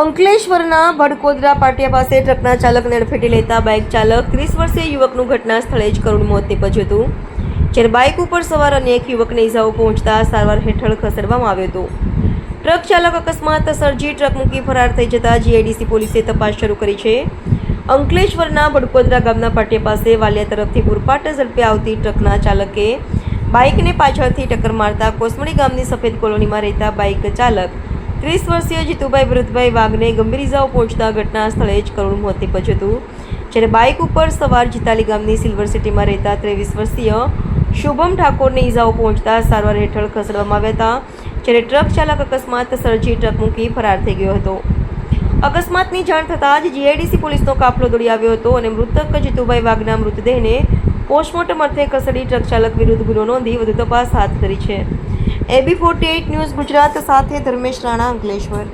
અંકલેશ્વરના ભડકોદરા પાટિયા પાસે ટ્રકના ચાલકને અડફેટે લેતા બાઇક ચાલક ત્રીસ વર્ષીય યુવકનું ઘટના સ્થળે જ કરુણ મોત નીપજ્યું હતું, જ્યારે બાઇક ઉપર સવાર અન્ય એક યુવકને ઇજાઓ પહોંચતા સારવાર હેઠળ ખસેડવામાં આવ્યો હતો. ટ્રક ચાલક અકસ્માત સર્જી ટ્રક મૂકી ફરાર થઈ જતા જીઆઈડીસી પોલીસે તપાસ શરૂ કરી છે. અંકલેશ્વરના ભડકોદરા ગામના પાટિયા પાસે વાલિયા તરફથી પૂરપાટ ઝડપે આવતી ટ્રકના ચાલકે બાઇકને પાછળથી ટક્કર મારતા કોસમડી ગામની સફેદ કોલોનીમાં રહેતા બાઇક ચાલક ત્રીસ વર્ષીય જીતુભાઈ વિરુદ્ધભાઈ વાઘને ગંભીર ઇજાઓ પહોંચતા ઘટના સ્થળે જ કરુણ મોત નીપજ્યું હતું. જ્યારે બાઇક ઉપર સવાર જીતાલી ગામની સિલ્વર સિટીમાં રહેતા ત્રેવીસ વર્ષીય શુભમ ઠાકોરને ઇજાઓ પહોંચતા સારવાર હેઠળ ખસેડવામાં આવ્યા હતા, જ્યારે ટ્રક ચાલક અકસ્માત સર્જી ટ્રક મૂકી ફરાર થઈ ગયો હતો. અકસ્માતની જાણ થતાં જ જીઆઈડીસી પોલીસનો કાફલો દોડી આવ્યો હતો અને મૃતક જીતુભાઈ વાઘના મૃતદેહને પોસ્ટમોર્ટમ અર્થે કસડી ટ્રક ચાલક વિરુદ્ધ ગુનો નોંધી વધુ તપાસ હાથ ધરી છે. એબી ફોર્ટી ન્યૂઝ ગુજરાત સાથે ધર્મેશ રાણા અંકલેશ્વર.